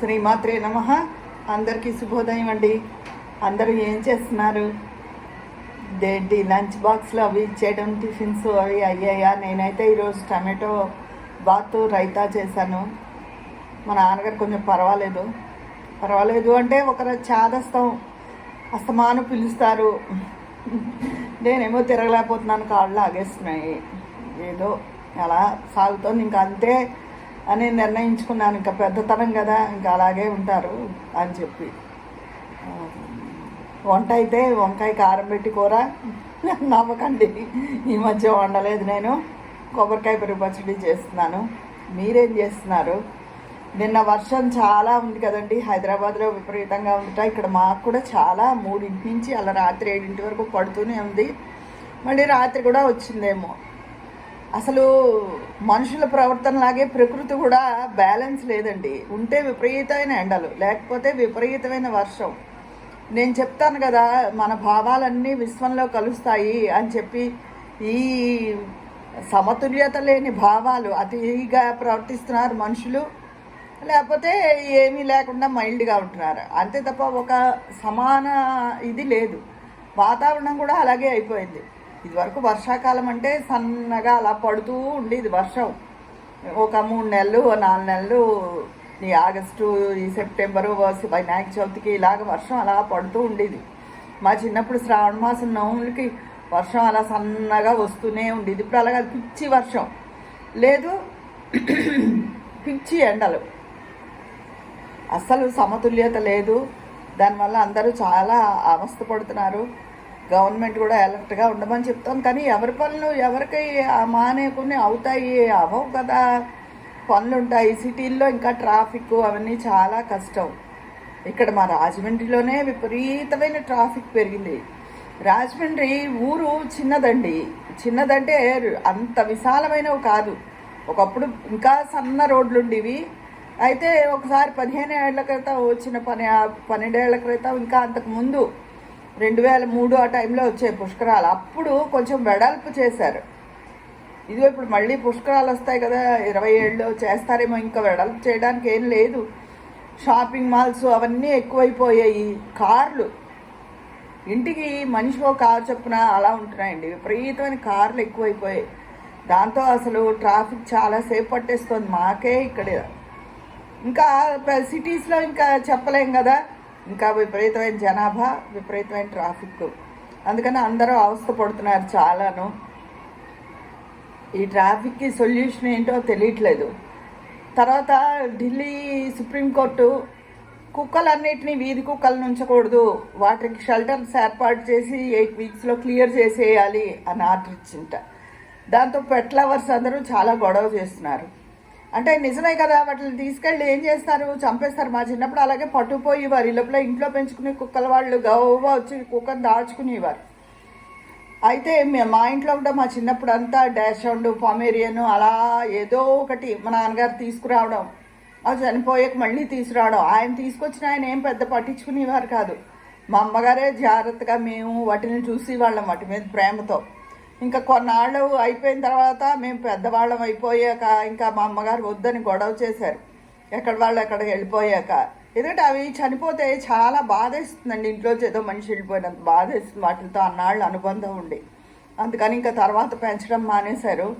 శ్రీమాత్రే నమ. అందరికీ శుభోదయం అండి. అందరూ ఏం చేస్తున్నారు? ఏంటి లంచ్ బాక్స్లో అవి ఇచ్చేయడం టిఫిన్స్ అవి అయ్యాయా? నేనైతే ఈరోజు టమాటో బాత్ రైతా చేశాను. మా నాన్నగారు కొంచెం పర్వాలేదు. పర్వాలేదు అంటే ఒకరు చాదస్తం అస్తమాను పిలుస్తారు. నేనేమో తిరగలేకపోతున్నాను కాళ్ళు ఆగేస్తున్నాయి ఏదో అలా సాగుతోంది. ఇంకా అంతే అని నిర్ణయించుకున్నాను. ఇంకా పెద్దతనం కదా ఇంకా అలాగే ఉంటారు అని చెప్పి. వంట అయితే వంకాయ కారం పెట్టి కూర. నవ్వకండి ఈ మధ్య వండలేదు నేను. కొబ్బరికాయ పెరుగు పచ్చడి చేస్తున్నాను. మీరేం చేస్తున్నారు? నిన్న వర్షం చాలా ఉంది కదండి. హైదరాబాద్లో విపరీతంగా ఉందిట ఇక్కడ మాకు కూడా చాలా మూడింటి నుంచి అలా రాత్రి ఏడింటి వరకు పడుతూనే ఉంది. మళ్ళీ రాత్రి కూడా వచ్చిందేమో. అసలు మనుషుల ప్రవర్తనలాగే ప్రకృతి కూడా బ్యాలెన్స్ లేదండి. ఉంటే విపరీతమైన ఎండలు లేకపోతే విపరీతమైన వర్షం. నేను చెప్తాను కదా మన భావాలన్నీ విశ్వంలో కలుస్తాయి అని చెప్పి ఈ సమతుల్యత లేని భావాలు అతిగా ప్రవర్తిస్తున్నారు మనుషులు. లేకపోతే ఏమీ లేకుండా మైల్డ్గా ఉంటున్నారు. అంతే తప్ప ఒక సమాన ఇది లేదు. వాతావరణం కూడా అలాగే అయిపోయింది. ఇదివరకు వర్షాకాలం అంటే సన్నగా అలా పడుతూ ఉండేది వర్షం. ఒక మూడు నెలలు నాలుగు నెలలు ఈ ఆగస్టు ఈ సెప్టెంబరు వినాయక చవితికి ఇలాగ వర్షం అలా పడుతూ ఉండేది. మా చిన్నప్పుడు శ్రావణ మాసం నవములకి వర్షం అలా సన్నగా వస్తూనే ఉండేది. ఇప్పుడు అలాగా పిచ్చి వర్షం. లేదు పిచ్చి ఎండలు. అస్సలు సమతుల్యత లేదు. దానివల్ల అందరూ చాలా అవస్థ పడుతున్నారు గవర్నమెంట్ కూడా అలర్ట్గా ఉండమని చెప్తాం. కానీ ఎవరి పనులు ఎవరికి మానే కొన్ని అవుతాయి అవవు కదా. పనులు ఉంటాయి సిటీల్లో ఇంకా ట్రాఫిక్ అవన్నీ చాలా కష్టం. ఇక్కడ మా రాజమండ్రిలోనే విపరీతమైన ట్రాఫిక్ పెరిగింది. రాజమండ్రి ఊరు చిన్నదండి. చిన్నదంటే అంత విశాలమైనవి కాదు. ఒకప్పుడు ఇంకా సన్న రోడ్లు ఉండేవి అయితే ఒకసారి పదిహేను ఏళ్ళ క్రితం వచ్చిన పని పన్నెండేళ్ళ క్రితం ఇంకా అంతకు ముందు రెండు వేల మూడు ఆ టైంలో వచ్చే పుష్కరాలు. అప్పుడు కొంచెం వెడల్పు చేశారు. ఇదిగో ఇప్పుడు మళ్ళీ పుష్కరాలు వస్తాయి కదా ఇరవై ఏళ్ళు చేస్తారేమో ఇంకా వెడల్పు చేయడానికి ఏం లేదు. షాపింగ్ మాల్స్ అవన్నీ ఎక్కువైపోయాయి. కార్లు. ఇంటికి మనిషి ఒక కారు చొప్పున అలా ఉంటున్నాయండి. విపరీతమైన కార్లు ఎక్కువైపోయాయి. దాంతో అసలు ట్రాఫిక్ చాలా సేపు పట్టేస్తుంది. మాకే ఇక్కడ ఇంకా సిటీస్లో ఇంకా చెప్పలేం కదా. ఇంకా విపరీతమైన జనాభా విపరీతమైన ట్రాఫిక్. అందుకని అందరూ అవస్థ పడుతున్నారు చాలాను. ఈ ట్రాఫిక్కి సొల్యూషన్ ఏంటో తెలియట్లేదు. తర్వాత ఢిల్లీ సుప్రీంకోర్టు కుక్కలన్నిటినీ వీధి కుక్కలను ఉంచకూడదు వాటికి షెల్టర్స్ ఏర్పాటు చేసి ఎయిట్ వీక్స్లో క్లియర్ చేసేయాలి అని ఆర్డర్ ఇచ్చింట. దాంతో పెట్ లవర్స్ అందరూ చాలా గొడవ చేస్తున్నారు. అంటే నిజమే కదా వాటిని తీసుకెళ్ళి ఏం చేస్తారు? చంపేస్తారు. మా చిన్నప్పుడు అలాగే పట్టుపోయేవారు ఈ లోపల ఇంట్లో పెంచుకునే కుక్కల వాళ్ళు గవ్వ వచ్చి కుక్కను దాచుకునేవారు. అయితే మా ఇంట్లో కూడా మా చిన్నప్పుడు అంతా డాష్ హౌండ్ పామేరియన్ అలా ఏదో ఒకటి మా నాన్నగారు తీసుకురావడం. అది చనిపోయాక మళ్ళీ తీసుకురావడం. ఆయన తీసుకొచ్చిన ఆయన ఏం పెద్ద పట్టించుకునేవారు కాదు. మా అమ్మగారే జాగ్రత్తగా మేము వాటిని చూసి వాళ్ళం వాటి మీద ప్రేమతో. ఇంకా కొన్నాళ్ళు అయిపోయిన తర్వాత మేము పెద్దవాళ్ళం అయిపోయాక ఇంకా మా అమ్మగారు వద్దని గొడవ చేశారు. ఎక్కడ వాళ్ళు ఎక్కడికి వెళ్ళిపోయాక. ఎందుకంటే అవి చనిపోతే చాలా బాధేస్తుందండి. ఇంట్లో ఏదో మనిషి వెళ్ళిపోయినంత బాధేస్తుంది. వాటితో అన్నాళ్ళు అనుబంధం ఉండి. అందుకని ఇంకా తర్వాత పెంచడం మానేశారు.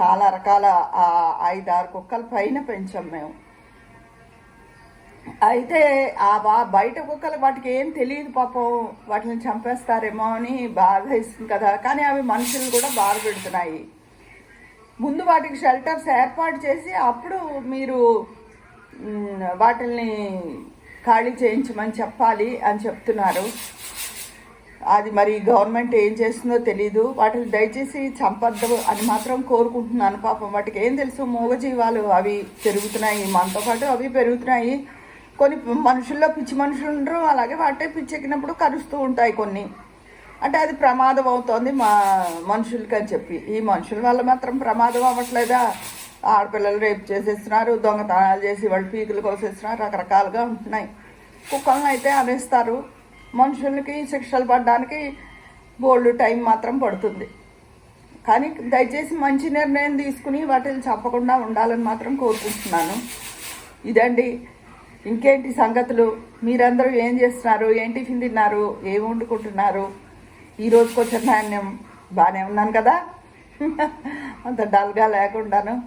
చాలా రకాల ఆ ఐదు ఆరు కుక్కల పైన పెంచాం మేము. అయితే ఆ బా బయట కుక్కలు వాటికి ఏం తెలియదు పాపం. వాటిని చంపేస్తారేమో అని బాధ ఇస్తుంది కదా. కానీ అవి మనుషులు కూడా బాధ పెడుతున్నాయి. ముందు వాటికి షెల్టర్స్ ఏర్పాటు చేసి అప్పుడు మీరు వాటిని వాటిల్ని ఖాళీ చేయించమని చెప్పాలి అని చెప్తున్నారు. అది మరి గవర్నమెంట్ ఏం చేస్తుందో తెలీదు. వాటిని దయచేసి చంపద్దు అని మాత్రం కోరుకుంటున్నాను పాపం. వాటికి ఏం తెలుసు? మూగజీవాలు అవి పెరుగుతున్నాయి. మనతో పాటు అవి పెరుగుతున్నాయి. కొన్ని మనుషుల్లో పిచ్చి మనుషులు ఉండరు అలాగే వాటే పిచ్చెక్కినప్పుడు కరుస్తూ ఉంటాయి కొన్ని. అంటే అది ప్రమాదం అవుతోంది మా మనుషులకి అని చెప్పి. ఈ మనుషుల వల్ల మాత్రం ప్రమాదం అవ్వట్లేదా? ఆడపిల్లలు రేపు చేసేస్తున్నారు దొంగతనాలు చేసి వాళ్ళు పీకులు కోసేస్తున్నారు రకరకాలుగా ఉంటున్నాయి. కుక్కలను అయితే అనేస్తారు మనుషులకి శిక్షలు పడడానికి బోల్డ్ టైం మాత్రం పడుతుంది. కానీ దయచేసి మంచి నిర్ణయం తీసుకుని వాటిని చెప్పకుండా ఉండాలని మాత్రం కోరుకుంటున్నాను. ఇదండి ఇంకేంటి సంగతులు? మీరందరూ ఏం చేస్తున్నారు? ఏం టిఫిన్ తిన్నారు? ఏం వండుకుంటున్నారు? ఈ రోజుకి వచ్చిన నాణ్యం బాగానే ఉన్నాను కదా? అంత డల్గా లేకుండాను.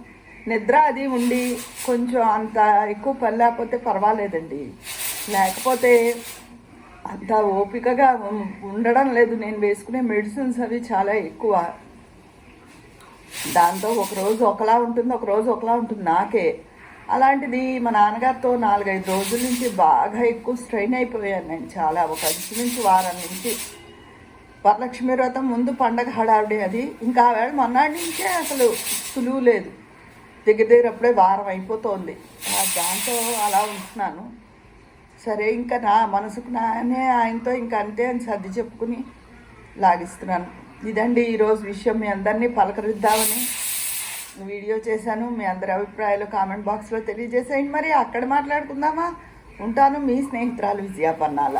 నిద్ర అది ఉండి కొంచెం అంత ఎక్కువ పని లేకపోతే పర్వాలేదండి. లేకపోతే అంత ఓపికగా ఉండడం లేదు. నేను వేసుకునే మెడిసిన్స్ అవి చాలా ఎక్కువ. దాంతో ఒకరోజు ఒకలా ఉంటుంది ఒక రోజు ఒకలా ఉంటుంది నాకే. అలాంటిది మా నాన్నగారితో నాలుగైదు రోజుల నుంచి బాగా ఎక్కువ స్ట్రెయిన్ అయిపోయాను నేను చాలా. ఒక నుంచి వారం నుంచి. వరలక్ష్మి వ్రతం ముందు పండగ హడావిడి అది. ఇంకా ఆవేళ మొన్నటి నుంచే అసలు సులువు లేదు. దగ్గర దగ్గర అప్పుడే వారం అయిపోతోంది. దాంతో అలా ఉంటున్నాను. సరే ఇంకా నా మనసుకు నానే ఆయనతో ఇంకా అంతే అని సర్ది చెప్పుకుని లాగిస్తున్నాను. ఇదండి ఈరోజు విషయం. మీ అందరినీ పలకరిద్దామని వీడియో చేశాను మీ అందరి అభిప్రాయాలు కామెంట్ బాక్స్లో తెలియజేసేయండి. మరి అక్కడ మాట్లాడుకుందామా? ఉంటాను మీ స్నేహితురాలు విజయ పన్నాల.